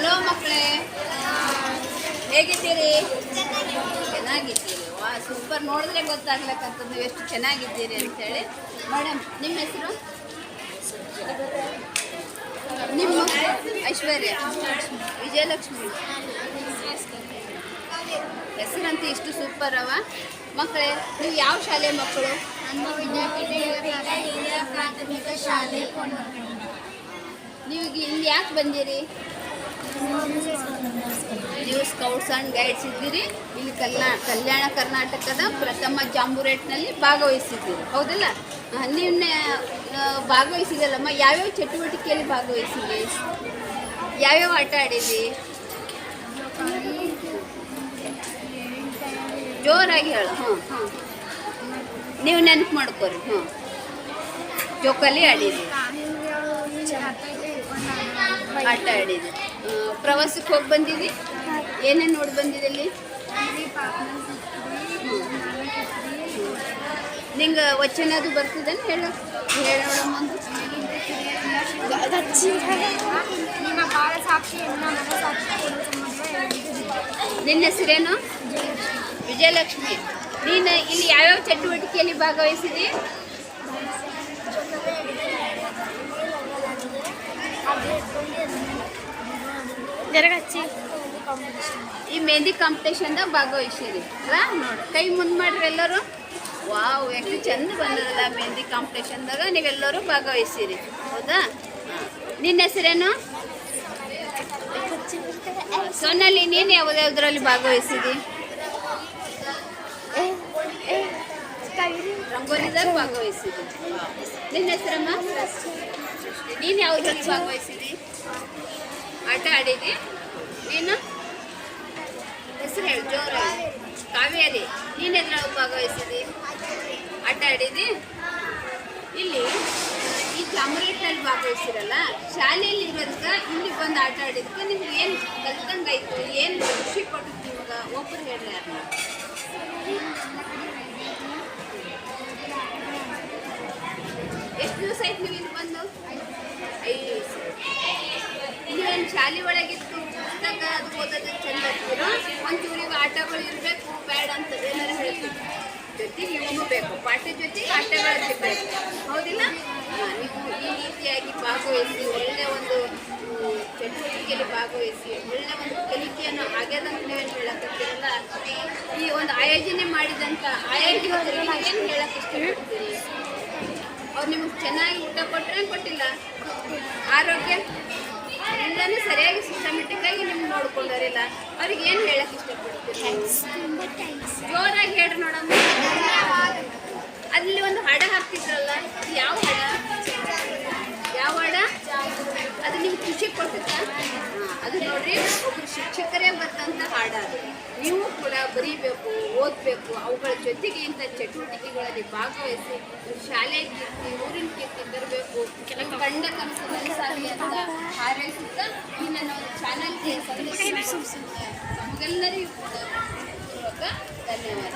Hello ಮಕ್ಕಳೇ ಹೇಗಿದ್ದೀರಿ? ಚೆನ್ನಾಗಿದ್ದೀರಿ. ವಾ ಸೂಪರ್ ನೋಡಿದ್ರೆ ಗೊತ್ತಾಗ್ಲಕ್ಕಂತ ನೀವು ಎಷ್ಟು ಚೆನ್ನಾಗಿದ್ದೀರಿ ಅಂತೇಳಿ. ಮೇಡಮ್ ನಿಮ್ಮ ಹೆಸರು? ನಿಮ್ಮ ಐಶ್ವರ್ಯ. ವಿಜಯಲಕ್ಷ್ಮಿ. ಹೆಸರಂತೂ ಇಷ್ಟು ಸೂಪರ್ ಅವ. ಮಕ್ಕಳೇ ನೀವು ಯಾವ ಶಾಲೆ ಮಕ್ಕಳು? ಪ್ರಾಥಮಿಕ ಶಾಲೆ. ನೀವು ಇಲ್ಲಿ ಯಾಕೆ ಬಂದಿರಿ? ನೀವು ಸ್ಕೌಟ್ಸ್ ಆ್ಯಂಡ್ ಗೈಡ್ಸ್ ಇದ್ದೀರಿ. ಇಲ್ಲಿ ಕಲ್ಯಾ ಕಲ್ಯಾಣ ಕರ್ನಾಟಕದ ಪ್ರಥಮ ಜಾಂಬುರೇಟ್ನಲ್ಲಿ ಭಾಗವಹಿಸಿದ್ದೀರಿ. ಹೌದಲ್ಲ? ನಿನ್ನೆ ಭಾಗವಹಿಸಿದಲ್ಲಮ್ಮ ಯಾವ್ಯಾವ ಚಟುವಟಿಕೆಯಲ್ಲಿ ಭಾಗವಹಿಸಿದಿ ಯಾವ್ಯಾವ ಆಟ ಆಡಿದ್ವಿ ಜೋರಾಗಿ ಹೇಳು. ಹ್ಞೂ ಹಾಂ ನೀವು ನೆನಪು ಮಾಡ್ಕೊರಿ. ಹಾಂ ಜೋಕಲಿ ಆಡಿರಿ ಆಟ ಆಡಿದೆ ಆ, ಪ್ರವಾಸಕ್ಕೆ ಹೋಗಿ ಬಂದಿದ್ದಿ? ಏನೇನು ನೋಡಿ ಬಂದಿದೆ ಅಲ್ಲಿ? ನಿಂಗೆ ವಚನ ಅದು ಬರ್ತದೇನು ಹೇಳು. ಹೇಳೋಣ ಒಂದು. ನಿನ್ನ ಹೆಸರೇನು? ವಿಜಯಲಕ್ಷ್ಮಿ. ನೀನು ಇಲ್ಲಿ ಯಾವ್ಯಾವ ಚಟುವಟಿಕೆಯಲ್ಲಿ ಭಾಗವಹಿಸಿದಿ ಜರಗಚ್ಚಿ ಈ ಮೆಹಂದಿ ಕಾಂಪಿಟೇಷನ್ದಾಗ ಭಾಗವಹಿಸಿರಿ. ಅಲ್ಲ ನೋಡಿ. ಕೈ ಮುಂದೆ ಮಾಡ್ರಿ ಎಲ್ಲರೂ. ವಾವ್, ಎಷ್ಟು ಚಂದ ಬಂದದಲ್ಲ ಮೆಹಂದಿ ಕಾಂಪಿಟೇಷನ್ದಾಗ ನೀವೆಲ್ಲರೂ ಭಾಗವಹಿಸಿರಿ. ಹೌದಾ. ನಿನ್ನ ಹೆಸರೇನು? ಸೊನ್ನಲ್ಲಿ ನೀನು ಯಾವ್ದ್ರಲ್ಲಿ ಭಾಗವಹಿಸಿದಿ? ರಂಗೋಲಿದಾಗ ಭಾಗವಹಿಸಿದಿ. ನಿನ್ನ ಹೆಸರಮ್ಮ? ನೀನು ಯಾವುದ್ರಲ್ಲಿ ಭಾಗವಹಿಸಿದಿ? ಆಟ ಆಡಿದ್ವಿ. ನೀನು? ಹೆಸರು ಹೇಳಿ ಜೋರಾಗಿ ಕಾವೇರಿ, ನೀನು ಎದ್ರಾಗ ಭಾಗವಹಿಸಿದಿ ಆಟ ಆಡಿದ್ವಿ ಇಲ್ಲಿ, ಈ ಚಾಮರೇಟ್ನಲ್ಲಿ ಭಾಗವಹಿಸಿರಲ್ಲ, ಶಾಲೆಯಲ್ಲಿ ಇರೋದಕ್ಕೆ ಇಲ್ಲಿ ಬಂದು ಆಟ ಆಡಿದಕ್ಕೆ ನಿಮ್ಗೆ ಏನು ಕಲ್ತಂಗಾಯ್ತು ಏನು ಖುಷಿ ಕೊಟ್ಟು ನಿಮ್ಗೆ? ಒಬ್ಬರು ಹೇಳಿ ಯಾರನ್ನ. ಎಷ್ಟು ದಿವಸ ಆಯ್ತು ನೀವು ಇಲ್ಲಿ ಬಂದು ಐದು ದಿವಸ ನೀವೇನು ಶಾಲೆ ಒಳಗಿತ್ತು ಪುಸ್ತಕ ಅದು ಓದೋದು ಚಂದ ಒಂದು ಇವು ಆಟಗಳು ಇರಬೇಕು, ಬೇಡ ಅಂತ ಏನಾರು ಹೇಳ್ತೀವಿ ಜೊತೆಗೆ ನೀವು ಬೇಕು. ಪಾಠ ಜೊತೆಗೆ ಆಟಗಳು ಇರಬೇಕು ಹೌದಿಲ್ಲ? ನೀವು ಈ ರೀತಿಯಾಗಿ ಭಾಗವಹಿಸಿ, ಒಳ್ಳೆ ಒಂದು ಚಟುವಟಿಕೆಯಲ್ಲಿ ಭಾಗವಹಿಸಿ, ಒಳ್ಳೆ ಒಂದು ಕಲಿಕೆಯನ್ನು ಆಗ್ಯದಂತ ನೀವೇನು ಹೇಳಕತ್ತೀರಲ್ಲ ಈ ಒಂದು ಆಯೋಜನೆ ಮಾಡಿದಂಥ ಆಯೋಜನೆ ಏನು ಹೇಳಕ್ಕೆ ಇಷ್ಟಪಡ್ತೀರಿ? ಅವ್ರು ನಿಮ್ಗೆ ಚೆನ್ನಾಗಿ ಊಟ ಕೊಟ್ಟರೆ ಕೊಟ್ಟಿಲ್ಲ? ಆರೋಗ್ಯ? ಎಲ್ಲನೂ ಸರಿಯಾಗಿ ಸಿಸ್ಟಮೆಟಿಕ್ ಆಗಿ ನಿಮ್ಗೆ ನೋಡ್ಕೊಂಡಾರಿಲ್ಲ. ಅವ್ರಿಗೆ ಏನು ಹೇಳಕ್ ಇಷ್ಟಪಡ್ತೀರಿ? ಜೋರಾಗಿ ಹೇಳ್ರಿ ನೋಡಮ್ಮ. ಅಲ್ಲಿ ಒಂದು ಹಡ ಹಾಕ್ತಿದ್ರಲ್ಲ ಯಾವ ಹಡ? ಯಾವ ಹಡ? ಅದು ನಿಮ್ಗೆ ಖುಷಿ ಕೊಡ್ತೈತ? ಅದು ನೋಡ್ರಿ ಒಬ್ರು ಶಿಕ್ಷಕರೇ ಬರ್ತಂತ ಹಾಡ ಅದು. ನೀವು ಕೂಡ ಬರೀಬೇಕು, ಓದಬೇಕು, ಅವುಗಳ ಜೊತೆಗೆ ಇಂಥ ಚಟುವಟಿಕೆಗಳಲ್ಲಿ ಭಾಗವಹಿಸಿ ಶಾಲೆ ಕೀರ್ತಿ, ಊರಿನ ಕೀರ್ತಿ ತರಬೇಕು ಕಂಡ ಕನಸು ಅಂತ ಹಾರೈಸುತ್ತಾ ಈ ನನ್ನ ಒಂದು ಚಾನಲ್ಗೆ ಕೂಡ ಧನ್ಯವಾದ